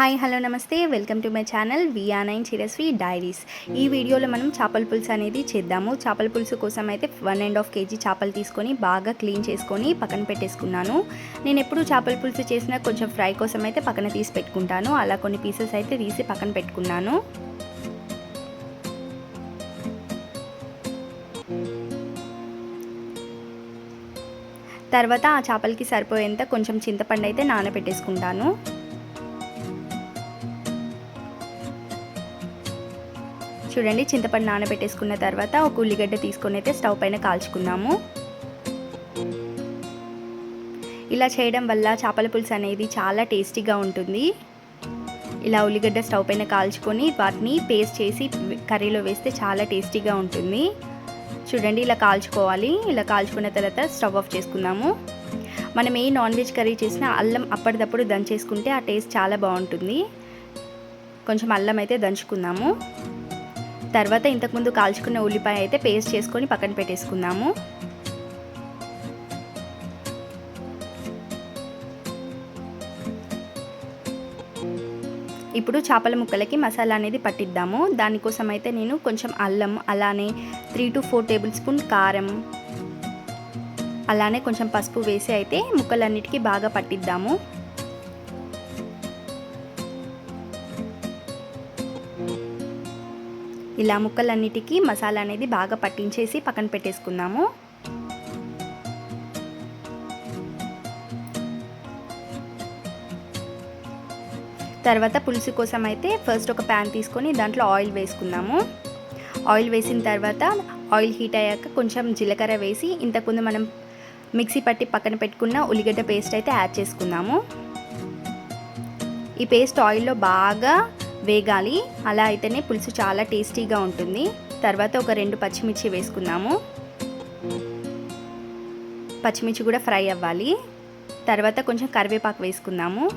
Hi hello నమస్తే. Welcome to my channel వియా నైన్ చిరస్వి డైరీస్. ఈ వీడియోలో మనం చేపల పులుసు అనేది చేద్దాము. చేపల పులుసు కోసం అయితే వన్ అండ్ హాఫ్ కేజీ చేపలు తీసుకొని బాగా క్లీన్ చేసుకొని పక్కన పెట్టేసుకున్నాను. నేను ఎప్పుడు చేపల పులుసు చేసినా కొంచెం ఫ్రై కోసం అయితే పక్కన తీసి పెట్టుకుంటాను. అలా కొన్ని పీసెస్ అయితే తీసి పక్కన పెట్టుకున్నాను. తర్వాత ఆ చేపలకి సరిపోయేంత కొంచెం చింతపండు అయితే నానబెట్టేసుకుంటాను. చూడండి చింతపండు నానబెట్టేసుకున్న తర్వాత ఒక ఉల్లిగడ్డ తీసుకొని అయితే స్టవ్ పైన కాల్చుకున్నాము ఇలా చేయడం వల్ల చేపల పులుసు అనేది చాలా టేస్టీగా ఉంటుంది. ఇలా ఉల్లిగడ్డ స్టవ్ పైన కాల్చుకొని వాటిని పేస్ట్ చేసి కర్రీలో వేస్తే చాలా టేస్టీగా ఉంటుంది. చూడండి ఇలా కాల్చుకోవాలి. ఇలా కాల్చుకున్న తర్వాత స్టవ్ ఆఫ్ చేసుకుందాము. మనం ఏ నాన్ వెజ్ కర్రీ చేసినా అల్లం అప్పటిదప్పుడు దంచేసుకుంటే ఆ టేస్ట్ చాలా బాగుంటుంది. కొంచెం అల్లం అయితే దంచుకుందాము. తర్వాత ఇంతకుముందు కాల్చుకున్న ఉల్లిపాయ అయితే పేస్ట్ చేసుకొని పక్కన పెట్టేసుకుందాము. ఇప్పుడు చేపల ముక్కలకి మసాలా అనేది పట్టిద్దాము. దానికోసం అయితే నేను కొంచెం అల్లం అలానే three to four tablespoon కారం అలానే కొంచెం పసుపు వేసి అయితే ముక్కలన్నిటికీ బాగా పట్టిద్దాము. ఇలా ముక్కలన్నిటికీ మసాలా అనేది బాగా పట్టించేసి పక్కన పెట్టేసుకుందాము. తర్వాత పులుసు కోసం అయితే ఫస్ట్ ఒక ప్యాన్ తీసుకొని దాంట్లో ఆయిల్ వేసుకుందాము. ఆయిల్ వేసిన తర్వాత ఆయిల్ హీట్ అయ్యాక కొంచెం జీలకర్ర వేసి ఇంతకుముందు మనం మిక్సీ పట్టి పక్కన పెట్టుకున్న ఉల్లిగడ్డ పేస్ట్ అయితే యాడ్ చేసుకుందాము. ఈ పేస్ట్ ఆయిల్లో బాగా వేగాలి. అలా అయితేనే పులుసు చాలా టేస్టీగా ఉంటుంది. తర్వాత ఒక రెండు పచ్చిమిర్చి వేసుకుందాము. పచ్చిమిర్చి కూడా ఫ్రై అవ్వాలి. తర్వాత కొంచెం కరివేపాకు వేసుకుందాము.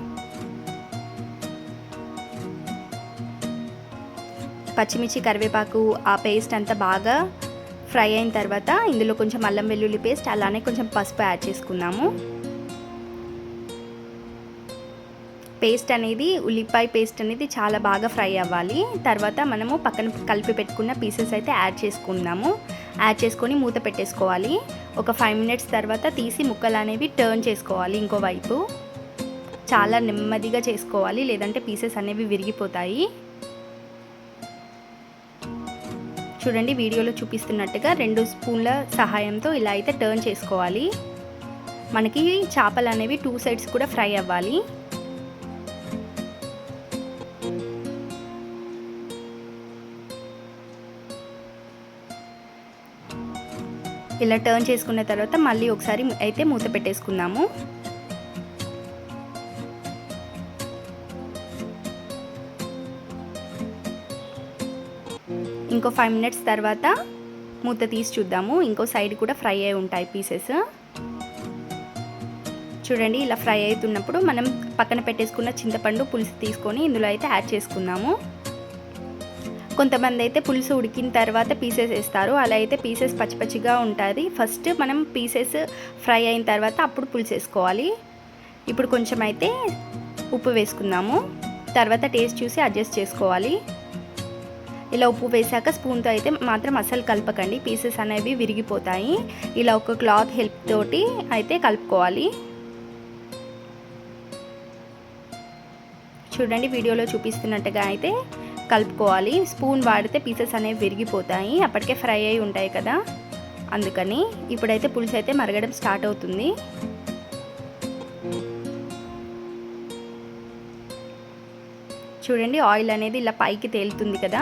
పచ్చిమిర్చి కరివేపాకు ఆ పేస్ట్ అంతా బాగా ఫ్రై అయిన తర్వాత ఇందులో కొంచెం అల్లం వెల్లుల్లి పేస్ట్ అలానే కొంచెం పసుపు యాడ్ చేసుకుందాము. పేస్ట్ అనేది ఉల్లిపాయ పేస్ట్ అనేది చాలా బాగా ఫ్రై అవ్వాలి. తర్వాత మనము పక్కన కలిపి పెట్టుకున్న పీసెస్ అయితే యాడ్ చేసుకుందాము. యాడ్ చేసుకొని మూత పెట్టేసుకోవాలి. ఒక ఫైవ్ మినిట్స్ తర్వాత తీసి ముక్కలు అనేవి టర్న్ చేసుకోవాలి ఇంకోవైపు చాలా నెమ్మదిగా చేసుకోవాలి లేదంటే పీసెస్ అనేవి విరిగిపోతాయి. చూడండి వీడియోలో చూపిస్తున్నట్టుగా రెండు స్పూన్ల సహాయంతో ఇలా అయితే టర్న్ చేసుకోవాలి. మనకి చేపలు అనేవి టూ సైడ్స్ కూడా ఫ్రై అవ్వాలి. ఇలా టర్న్ చేసుకున్న తర్వాత మళ్ళీ ఒకసారి అయితే మూత పెట్టేసుకుందాము. ఇంకో ఫైవ్ మినిట్స్ తర్వాత మూత తీసి చూద్దాము. ఇంకో సైడ్ కూడా ఫ్రై అయి ఉంటాయి పీసెస్ చూడండి ఇలా ఫ్రై అవుతున్నప్పుడు మనం పక్కన పెట్టేసుకున్న చింతపండు పులుసు తీసుకొని ఇందులో అయితే యాడ్ చేసుకుందాము. కొంతమంది అయితే పులుసు ఉడికిన తర్వాత పీసెస్ వేస్తారు. అలా అయితే పీసెస్ పచ్చిపచ్చిగా ఉంటుంది. ఫస్ట్ మనం పీసెస్ ఫ్రై అయిన తర్వాత అప్పుడు పులుసు వేసుకోవాలి. ఇప్పుడు కొంచెం అయితే ఉప్పు వేసుకుందాము. తర్వాత టేస్ట్ చూసి అడ్జస్ట్ చేసుకోవాలి. ఇలా ఉప్పు వేసాక స్పూన్తో అయితే మాత్రం అసలు కలపకండి. పీసెస్ అనేవి విరిగిపోతాయి. ఇలా ఒక క్లాత్ హెల్ప్ తోటి అయితే కలుపుకోవాలి. చూడండి వీడియోలో చూపిస్తున్నట్టుగా అయితే కలుపుకోవాలి. స్పూన్ వాడితే పీసెస్ అనేవి విరిగిపోతాయి. అప్పటికే ఫ్రై అయి ఉంటాయి కదా. అందుకని ఇప్పుడైతే పులుసు అయితే మరగడం స్టార్ట్ అవుతుంది. చూడండి ఆయిల్ అనేది ఇలా పైకి తేలుతుంది కదా.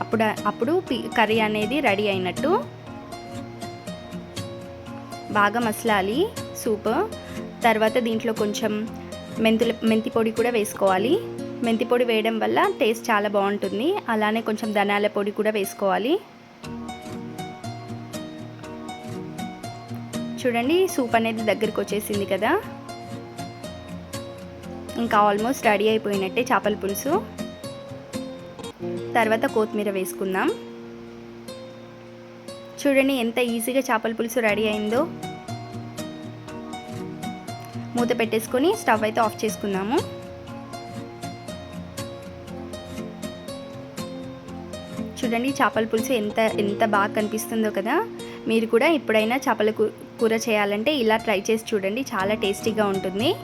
అప్పుడు అప్పుడు కర్రీ అనేది రెడీ అయినట్టు. బాగా మసలాలి. సూప్ తర్వాత దీంట్లో కొంచెం మెంతుల మెంతి పొడి కూడా వేసుకోవాలి. మెంతి పొడి వేయడం వల్ల టేస్ట్ చాలా బాగుంటుంది. అలానే కొంచెం ధనాల పొడి కూడా వేసుకోవాలి. చూడండి సూప్ అనేది దగ్గరికి వచ్చేసింది కదా. ఇంకా ఆల్మోస్ట్ రెడీ అయిపోయినట్టే చేపల పులుసు. తర్వాత కొత్తిమీర వేసుకుందాం. చూడండి ఎంత ఈజీగా చేపల పులుసు రెడీ అయిందో. మూత పెట్టేసుకొని స్టవ్ అయితే ఆఫ్ చేసుకుందాము. చూడండి చేపల పులుసు ఎంత ఎంత బాగా కనిపిస్తుందో కదా. మీరు కూడా ఎప్పుడైనా చేపల కూ- కూర చేయాలంటే ఇలా ట్రై చేసి చూడండి చాలా టేస్టీగా ఉంటుంది.